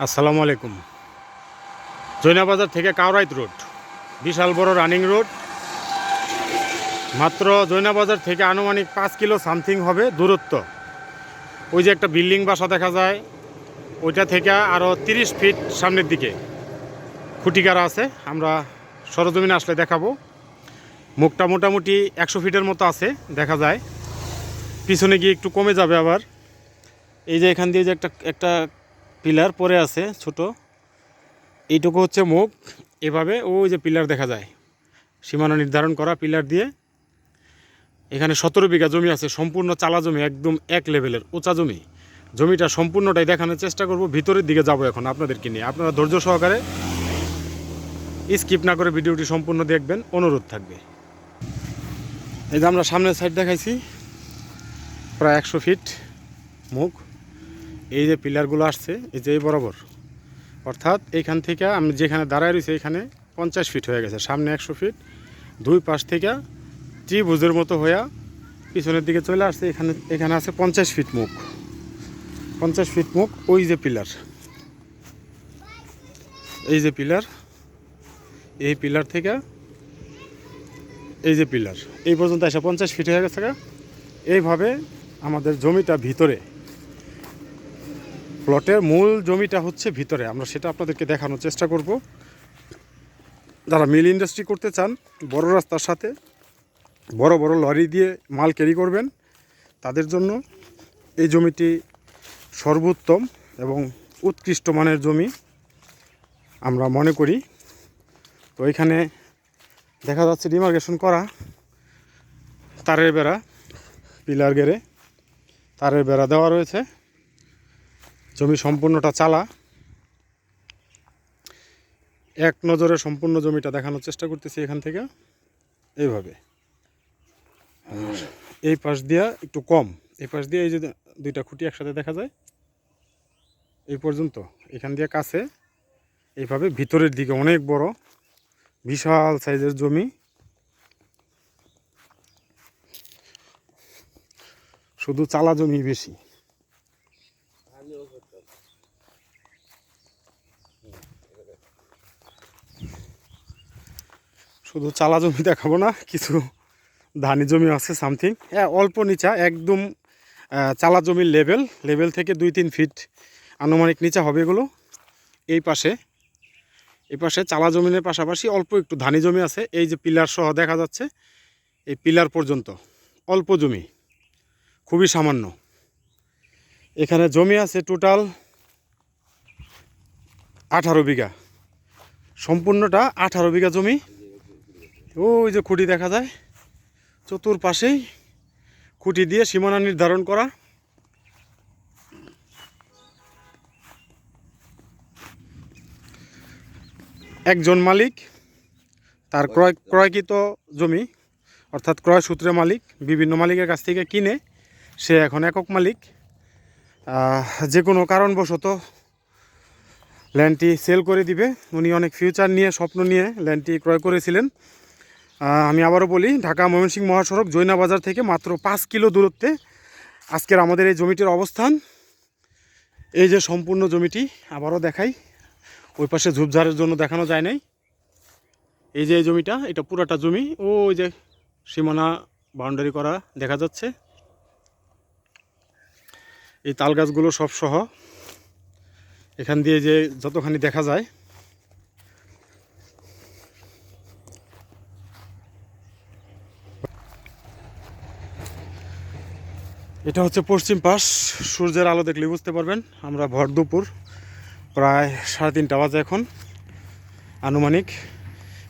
আসসালামু আলাইকুম। জৈনাবাজার থেকে কাউরাইত রোড, বিশাল বড় রানিং রোড। মাত্র জৈনাবাজার থেকে আনুমানিক পাঁচ কিলো সামথিং হবে দূরত্ব। ওই যে একটা বিল্ডিং বাসা দেখা যায়, ওইটা থেকে আরও তিরিশ ফিট সামনের দিকে খুঁটিকারা আছে, আমরা সরজমিনে আসলে দেখাবো। মুখটা মোটামুটি একশো ফিটের মতো আছে, দেখা যায়। পিছনে গিয়ে একটু কমে যাবে আবার। এই যে এখান দিয়ে যে একটা একটা পিলার পরে আছে, ছোট। এইটুকু হচ্ছে মুখ। এভাবে ওই যে পিলার দেখা যায়। সীমানা নির্ধারণ করা পিলার দিয়ে। এখানে সতেরো বিঘা জমি আছে, সম্পূর্ণ চালা জমি, একদম এক লেভেলের, উঁচা জমি। জমিটা সম্পূর্ণটাই দেখানোর চেষ্টা করব। ভিতরের দিকে যাব এখন আপনাদেরকে নিয়ে। আপনারা ধৈর্য সহকারে স্কিপ না করে ভিডিওটি সম্পূর্ণ দেখবেন। অনুরোধ থাকবে। এই যে আমরা সামনের সাইড দেখাইছি, প্রায় একশো ফিট মুখ। এই যে পিলারগুলো আসছে, এই যে এই বরাবর। অর্থাৎ এইখান থেকে আমি যেখানে দাঁড়ায় রয়েছি, এখানে পঞ্চাশ ফিট হয়ে গেছে, সামনে একশো ফিট দুই পাশ থেকে ত্রিভুজের মতো হইয়া পিছনের দিকে চলে আসছে, এখানে এখানে আছে পঞ্চাশ ফিট মুখ। পঞ্চাশ ফিট মুখ, ওই যে পিলার। এই যে পিলার, এই পিলার থেকে এই যে পিলার। এই পর্যন্ত এসে পঞ্চাশ ফিট হয়ে গেছে এইভাবে আমাদের জমিটা ভিতরে প্লটের মূল জমিটা হচ্ছে ভিতরে। আমরা সেটা আপনাদেরকে দেখানোর চেষ্টা করব। যারা মিল ইন্ডাস্ট্রি করতে চান, বড় রাস্তার সাথে বড় বড় লরি দিয়ে মাল ক্যারি করবেন, তাদের জন্য এই জমিটি সর্বোত্তম এবং উৎকৃষ্ট মানের জমি আমরা মনে করি। তো এখানে দেখা যাচ্ছে ডিমার্কেশন করা, তারের বেড়া, পিলার গেড়ে তারের বেড়া দেওয়া রয়েছে। জমি সম্পূর্ণটা চালা। এক নজরে সম্পূর্ণ জমিটা দেখানোর চেষ্টা করতেছি এখান থেকে। এইভাবে। এই পাশ দিয়া একটু কম। এই পাশ দিয়ে এই যে দুইটা খুঁটি একসাথে দেখা যায়। এই পর্যন্ত। এখান দিয়ে কাছে। এইভাবে ভিতরের দিকে অনেক বড়। বিশাল সাইজের জমি। শুধু চালা জমি বেশি। শুধু চালা জমি দেখাবো না, কিছু ধানি জমি আছে সামথিং হ্যাঁ অল্প নিচা, একদম চালা জমির লেভেল লেভেল থেকে দুই তিন ফিট আনুমানিক নিচা হবে এগুলো। এই পাশে এই পাশে চালা জমিনের পাশাপাশি অল্প একটু ধানি জমি আছে। এই যে পিলার সহ দেখা যাচ্ছে, এই পিলার পর্যন্ত। অল্প জমি, খুবই সামান্য। এখানে জমি আছে টোটাল আঠারো বিঘা। সম্পূর্ণটা আঠারো বিঘা জমি। ওই যে খুঁটি দেখা যায় চতুর্পাশেই খুঁটি দিয়ে সীমানা নির্ধারণ করা। একজন মালিক তার ক্রয় ক্রয়কৃত জমি অর্থাৎ ক্রয় সূত্রে মালিক বিভিন্ন মালিকের কাছ থেকে কিনে সে এখন একক মালিক। যে কোনো কারণবশত ল্যান্ডটি সেল করে দিবে। উনি অনেক ফিউচার নিয়ে স্বপ্ন নিয়ে ল্যান্ডটি ক্রয় করেছিলেন। আমি আবারও বলি, ঢাকা ময়মনসিংহ মহাসড়ক, জৈনা বাজার থেকে মাত্র পাঁচ কিলো দূরত্বে আজকের আমাদের এই জমিটির অবস্থান। এই যে সম্পূর্ণ জমিটি, আবারও দেখাই। ওই পাশে ঝোপঝাড়ের জন্য দেখানো যায় নাই। এই যে এই জমিটা, এটা পুরাটা জমি। ও ওই যে সীমানা বাউন্ডারি করা দেখা যাচ্ছে। এই তাল গাছগুলো সব সহ। এখান দিয়ে যে যতখানি দেখা যায় এটা হচ্ছে পশ্চিম পাশ। সূর্যের আলো দেখলে বুঝতে পারবেন। আমরা ভর দুপুর, প্রায় সাড়ে তিনটা বাজে এখন। আনুমানিক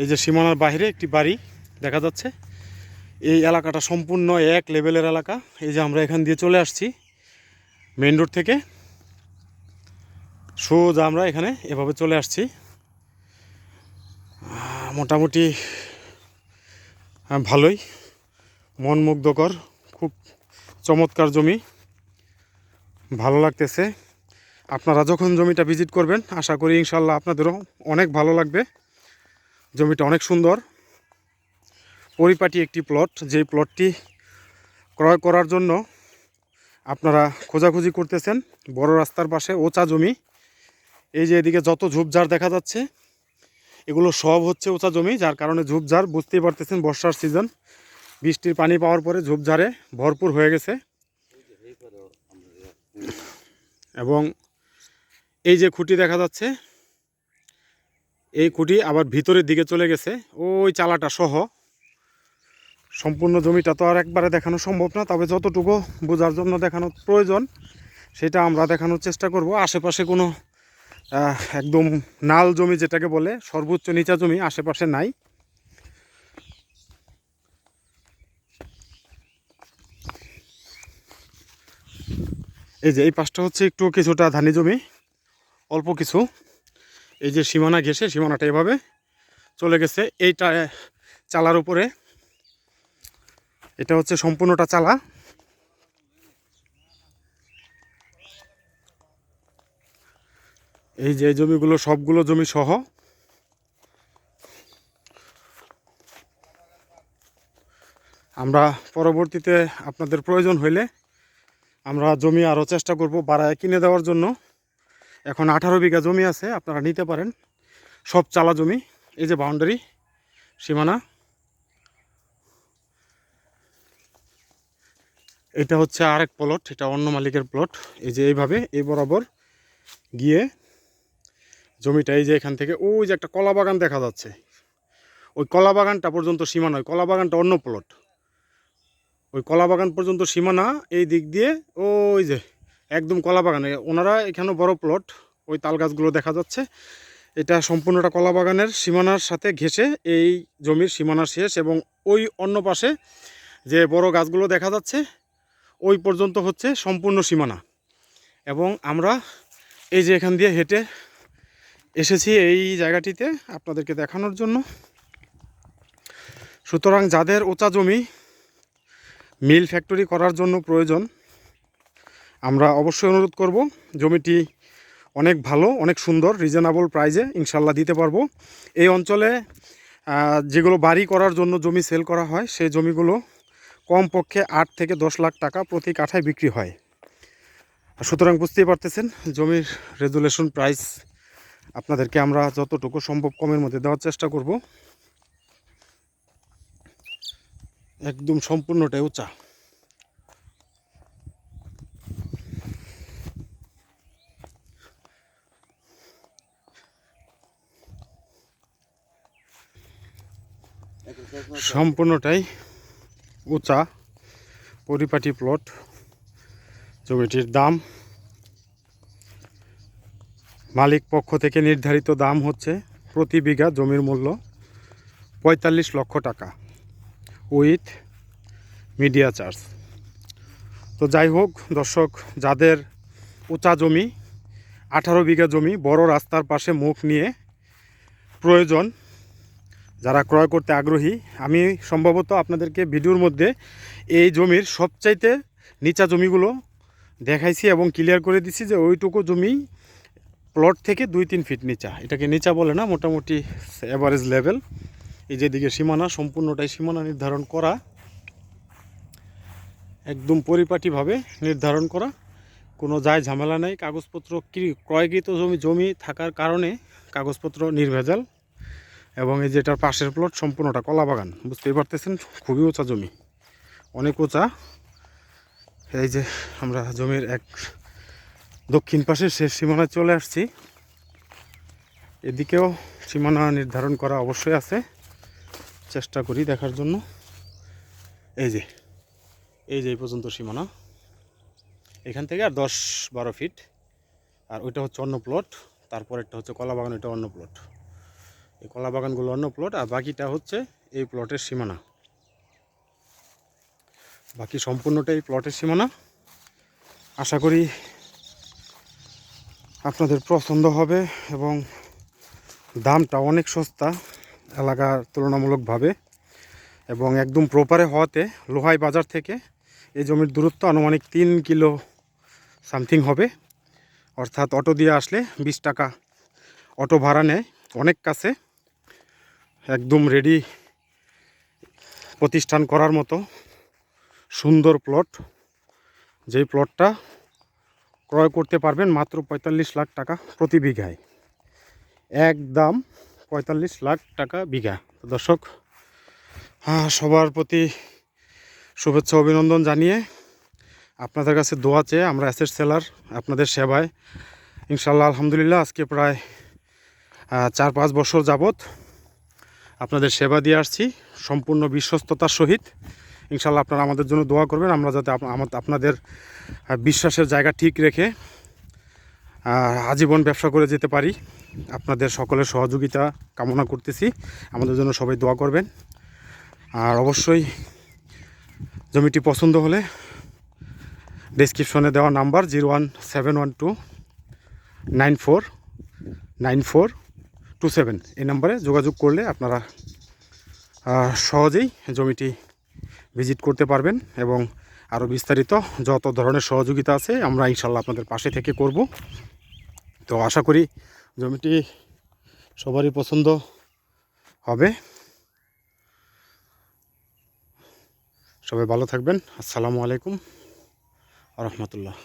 এই যে সীমানার বাইরে একটি বাড়ি দেখা যাচ্ছে। এই এলাকাটা সম্পূর্ণ এক লেভেলের এলাকা। এই যে আমরা এখান দিয়ে চলে আসছি মেন রোড থেকে। সোজা আমরা এখানে এভাবে চলে আসছি। মোটামুটি ভালোই। মন মুগ্ধকর খুব চমৎকার জমি। ভালো লাগতেছে। আপনারা যখন জমিটা ভিজিট করবেন, আশা করি ইনশাল্লাহ আপনাদেরও অনেক ভালো লাগবে। জমিটা অনেক সুন্দর। পরিপাটি একটি প্লট যেই প্লটটি ক্রয় করার জন্য আপনারা খোঁজাখুঁজি করতেছেন, বড় রাস্তার পাশে ওচা জমি। এই যে এদিকে যত ঝোপঝাড় দেখা যাচ্ছে, এগুলো সব হচ্ছে ওচা জমি, যার কারণে ঝোপঝাড়, বুঝতেই পারতেছেন বর্ষার সিজন বৃষ্টির পানি পাওয়ার পরে ঝোপঝাড়ে ভরপুর হয়ে গেছে। এবং এই যে খুঁটি দেখা যাচ্ছে, এই খুঁটি আবার ভিতরের দিকে চলে গেছে। ওই চালাটা সহ সম্পূর্ণ জমিটা তো আর একবারে দেখানো সম্ভব না, তবে যতটুকু বোঝার জন্য দেখানো প্রয়োজন, সেটা আমরা দেখানোর চেষ্টা করব। আশেপাশে কোনো একদম নাল জমি যেটাকে বলে, সর্বোচ্চ নিচা জমি আশেপাশে নাই। এই যে এই পাশটা হচ্ছে একটু কিছুটা ধানি জমি, অল্প কিছু। এই যে সীমানা ঘেসে সীমানাটা এভাবে চলে গেছে। এইটা চালার উপরে। এটা হচ্ছে সম্পূর্ণটা চালা। এই যে জমিগুলো, সবগুলো জমি সহ। আমরা পরবর্তীতে আপনাদের প্রয়োজন হইলে আমরা জমি আরও চেষ্টা করব বাড়ায় কিনে দেওয়ার জন্য। এখন আঠারো বিঘা জমি আছে, আপনারা নিতে পারেন। সব চালা জমি, এই যে বাউন্ডারি সীমানা। এটা হচ্ছে আরেক প্লট এটা অন্য মালিকের প্লট এই যে এইভাবে, এই বরাবর গিয়ে জমিটা, এই যে এখান থেকে, ওই যে একটা কলা বাগান দেখা যাচ্ছে। ওই কলা বাগানটা পর্যন্ত সীমানা, ওই কলা বাগানটা অন্য প্লট ওই কলা বাগান পর্যন্ত সীমানা এই দিক দিয়ে, ওই যে একদম কলা বাগানে। ওনারা এখানে বড় প্লট, ওই তাল গাছগুলো দেখা যাচ্ছে। এটা সম্পূর্ণটা কলা বাগানের সীমানার সাথে ঘেঁষে এই জমির সীমানা শেষ এবং ওই অন্য পাশে যে বড় গাছগুলো দেখা যাচ্ছে, ওই পর্যন্ত হচ্ছে সম্পূর্ণ সীমানা। এবং আমরা এই যে এখান দিয়ে হেঁটে এসেছি এই জায়গাটিতে আপনাদেরকে দেখানোর জন্য। সুতরাং যাদের উঁচা জমি মিল ফ্যাক্টরি করার জন্য প্রয়োজন। আমরা অবশ্যই অনুরোধ করব, জমিটি অনেক ভালো, অনেক সুন্দর রিজনেবল প্রাইজে ইনশাল্লাহ দিতে পারব। এই অঞ্চলে যেগুলো বাড়ি করার জন্য জমি সেল করা হয়, সেই জমিগুলো কমপক্ষে আট থেকে দশ লাখ টাকা প্রতি কাঠায় বিক্রি হয়। সুতরাং বুঝতেই পারতেছেন, জমির রেজুলেশন প্রাইস আপনাদেরকে আমরা যতটুকু সম্ভব কমের মধ্যে দেওয়ার চেষ্টা করব। একদম সম্পূর্ণটাই উঁচা। সম্পূর্ণটাই উঁচা, পরিপাটি প্লট, জমিটির দাম। মালিক পক্ষ থেকে নির্ধারিত দাম হচ্ছে প্রতি বিঘা জমির মূল্য পঁয়তাল্লিশ লক্ষ টাকা। With media charge. তো যাই হোক, দর্শক, যাদের উঁচা জমি, আঠারো বিঘা জমি, বড় রাস্তার পাশে মুখ নিয়ে প্রয়োজন, যারা ক্রয় করতে আগ্রহী, আমি সম্ভবত আপনাদেরকে ভিডিওর মধ্যে এই জমির সবচাইতে নিচা জমিগুলো দেখাইছি এবং ক্লিয়ার করে দিছি যে ওইটুকু জমি প্লট থেকে দুই তিন ফিট নিচা। এটাকে নিচা বলে না, মোটামুটি অ্যাভারেজ লেভেল এই যেদিকে সীমানা, সম্পূর্ণটাই সীমানা নির্ধারণ করা। একদম পরিপাটিভাবে নির্ধারণ করা। কোনো যায় ঝামেলা নেই। কাগজপত্র ক্রয়কৃত জমি জমি থাকার কারণে কাগজপত্র নির্ভেজাল। এবং এই যেটার পাশের প্লট সম্পূর্ণটা কলা বাগান। বুঝতেই পারতেছেন? খুবই উঁচা জমি। অনেক উঁচা। এই যে আমরা জমির এক দক্ষিণ পাশে শেষ সীমানায় চলে আসছি। এদিকেও সীমানা নির্ধারণ করা অবশ্যই আছে। চেষ্টা করি দেখার জন্য। এই যে এই যে এই পর্যন্ত সীমানা। এখান থেকে আর দশ বারো ফিট। আর ওইটা হচ্ছে অন্য প্লট তারপরেরটা হচ্ছে কলা বাগান, ওইটা অন্য প্লট এই কলা বাগানগুলো অন্য প্লট আর বাকিটা হচ্ছে এই প্লটের সীমানা। বাকি সম্পূর্ণটা এই প্লটের সীমানা। আশা করি আপনাদের পছন্দ হবে এবং দামটা অনেক সস্তা। এলাকার তুলনামূলকভাবে এবং একদম প্রপারে হওয়াতে লোহাই বাজার থেকে এই জমির দূরত্ব আনুমানিক তিন কিলো সামথিং হবে। অর্থাৎ অটো দিয়ে আসলে বিশ টাকা অটো ভাড়া নেয়। অনেক কাছে একদম রেডি প্রতিষ্ঠান করার মতো সুন্দর প্লট যেই প্লটটা ক্রয় করতে পারবেন মাত্র পঁয়তাল্লিশ লাখ টাকা প্রতি বিঘায়। একদম পঁয়তাল্লিশ লাখ টাকা বিঘা। তো দর্শক সবার প্রতি শুভেচ্ছা, অভিনন্দন জানিয়ে আপনাদের কাছে দোয়া চেয়ে আমরা অ্যাসেট সেলার আপনাদের সেবায় ইনশাল্লাহ আলহামদুলিল্লাহ, আজকে প্রায় চার পাঁচ বছর যাবত আপনাদের সেবা দিয়ে আসছি, সম্পূর্ণ বিশ্বস্ততার সহিত। ইনশাল্লাহ আপনারা আমাদের জন্য দোয়া করবেন, আমরা যাতে আপনাদের বিশ্বাসের জায়গা ঠিক রেখে আজীবন ব্যবসা করে যেতে পারি। আপনাদের সকলের সহযোগিতা কামনা করতেছি। আমাদের জন্য সবাই দোয়া করবেন। আর অবশ্যই জমিটি পছন্দ হলে ডিসক্রিপশনে দেওয়া number zero one seven one two nine four nine four two seven. এই নাম্বারে যোগাযোগ করলে আপনারা সহজেই জমিটি ভিজিট করতে পারবেন এবং আরও বিস্তারিত যত ধরনের সহযোগিতা আছে আমরা ইনশাল্লাহ আপনাদের পাশে থেকে করব। তো আশা করি জমিটি সবারই পছন্দ হবে। সবাই ভালো থাকবেন। আসসালামু আলাইকুম রহমতুল্লাহ।